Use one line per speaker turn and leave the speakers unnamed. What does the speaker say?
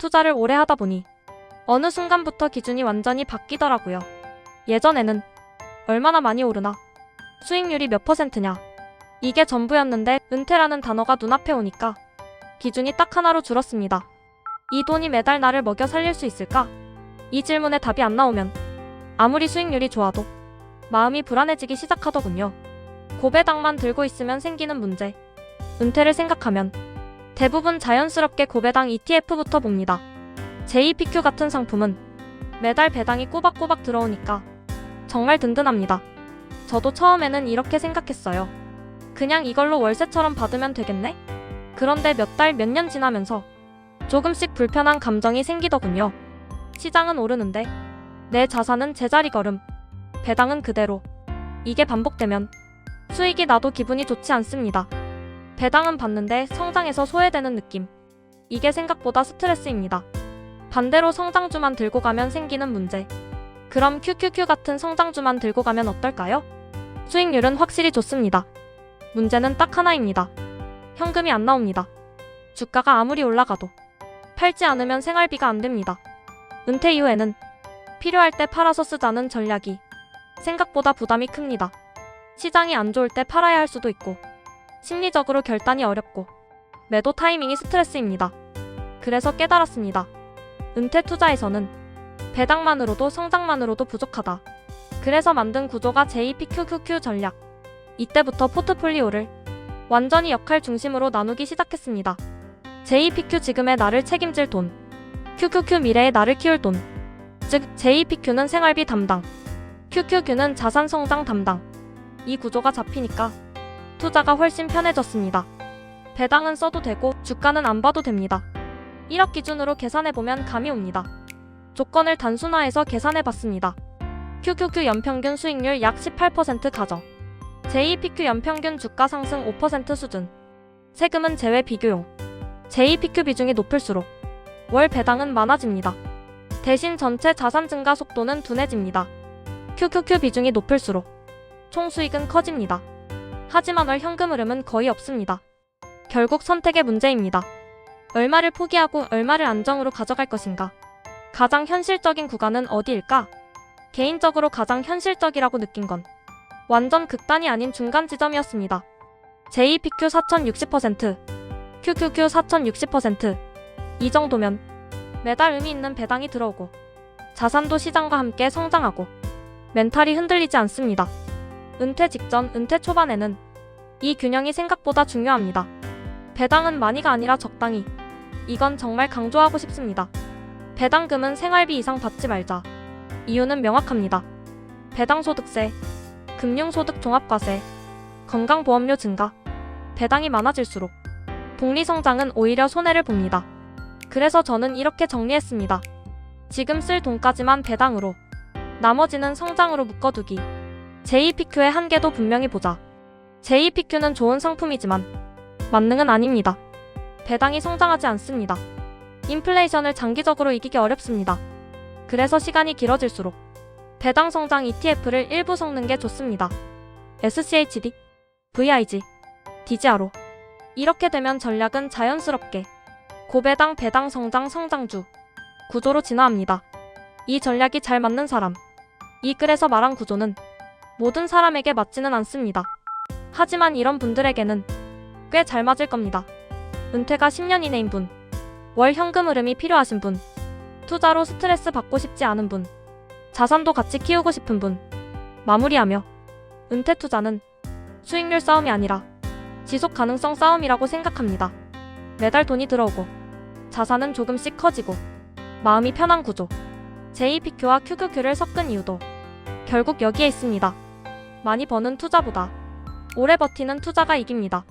투자를 오래 하다 보니 어느 순간부터 기준이 완전히 바뀌더라고요. 예전에는 얼마나 많이 오르나? 수익률이 몇 퍼센트냐? 이게 전부였는데 은퇴라는 단어가 눈앞에 오니까 기준이 딱 하나로 줄었습니다. 이 돈이 매달 나를 먹여 살릴 수 있을까? 이 질문에 답이 안 나오면 아무리 수익률이 좋아도 마음이 불안해지기 시작하더군요. 고배당만 들고 있으면 생기는 문제. 은퇴를 생각하면 대부분 자연스럽게 고배당 ETF부터 봅니다. JPQ 같은 상품은 매달 배당이 꼬박꼬박 들어오니까 정말 든든합니다. 저도 처음에는 이렇게 생각했어요. 그냥 이걸로 월세처럼 받으면 되겠네? 그런데 몇 달, 몇 년 지나면서 조금씩 불편한 감정이 생기더군요. 시장은 오르는데 내 자산은 제자리 걸음, 배당은 그대로. 이게 반복되면 수익이 나도 기분이 좋지 않습니다. 배당은 받는데 성장해서 소외되는 느낌. 이게 생각보다 스트레스입니다. 반대로 성장주만 들고 가면 생기는 문제. 그럼 QQQ 같은 성장주만 들고 가면 어떨까요? 수익률은 확실히 좋습니다. 문제는 딱 하나입니다. 현금이 안 나옵니다. 주가가 아무리 올라가도 팔지 않으면 생활비가 안 됩니다. 은퇴 이후에는 필요할 때 팔아서 쓰자는 전략이 생각보다 부담이 큽니다. 시장이 안 좋을 때 팔아야 할 수도 있고 심리적으로 결단이 어렵고 매도 타이밍이 스트레스입니다. 그래서 깨달았습니다. 은퇴 투자에서는 배당만으로도 성장만으로도 부족하다. 그래서 만든 구조가 JPQQQ 전략. 이때부터 포트폴리오를 완전히 역할 중심으로 나누기 시작했습니다. JPQ 지금의 나를 책임질 돈. QQQ 미래의 나를 키울 돈. 즉, JPQ는 생활비 담당. QQQ는 자산 성장 담당. 이 구조가 잡히니까 투자가 훨씬 편해졌습니다. 배당은 써도 되고 주가는 안 봐도 됩니다. 1억 기준으로 계산해보면 감이 옵니다. 조건을 단순화해서 계산해봤습니다. QQQ 연평균 수익률 약 18% 가정. JPQ 연평균 주가 상승 5% 수준. 세금은 제외 비교용. JPQ 비중이 높을수록 월 배당은 많아집니다. 대신 전체 자산 증가 속도는 둔해집니다. QQQ 비중이 높을수록 총 수익은 커집니다. 하지만 월 현금 흐름은 거의 없습니다. 결국 선택의 문제입니다. 얼마를 포기하고 얼마를 안정으로 가져갈 것인가? 가장 현실적인 구간은 어디일까? 개인적으로 가장 현실적이라고 느낀 건 완전 극단이 아닌 중간 지점이었습니다. JPQ 4060%, QQQ 4060%. 이 정도면 매달 의미 있는 배당이 들어오고 자산도 시장과 함께 성장하고 멘탈이 흔들리지 않습니다. 은퇴 직전, 은퇴 초반에는 이 균형이 생각보다 중요합니다. 배당은 많이가 아니라 적당히. 이건 정말 강조하고 싶습니다. 배당금은 생활비 이상 받지 말자. 이유는 명확합니다. 배당소득세, 금융소득 종합과세, 건강보험료 증가, 배당이 많아질수록 복리성장은 오히려 손해를 봅니다. 그래서 저는 이렇게 정리했습니다. 지금 쓸 돈까지만 배당으로, 나머지는 성장으로 묶어두기. JPQ의 한계도 분명히 보자. JPQ는 좋은 상품이지만 만능은 아닙니다. 배당이 성장하지 않습니다. 인플레이션을 장기적으로 이기기 어렵습니다. 그래서 시간이 길어질수록 배당 성장 ETF를 일부 섞는 게 좋습니다. SCHD, VIG, DGRO. 이렇게 되면 전략은 자연스럽게 고배당 배당 성장 성장주 구조로 진화합니다. 이 전략이 잘 맞는 사람. 이 글에서 말한 구조는 모든 사람에게 맞지는 않습니다. 하지만 이런 분들에게는 꽤 잘 맞을 겁니다. 은퇴가 10년 이내인 분, 월 현금 흐름이 필요하신 분, 투자로 스트레스 받고 싶지 않은 분, 자산도 같이 키우고 싶은 분, 마무리하며 은퇴 투자는 수익률 싸움이 아니라 지속 가능성 싸움이라고 생각합니다. 매달 돈이 들어오고 자산은 조금씩 커지고 마음이 편한 구조. JPQ와 QQQ를 섞은 이유도 결국 여기에 있습니다. 많이 버는 투자보다 오래 버티는 투자가 이깁니다.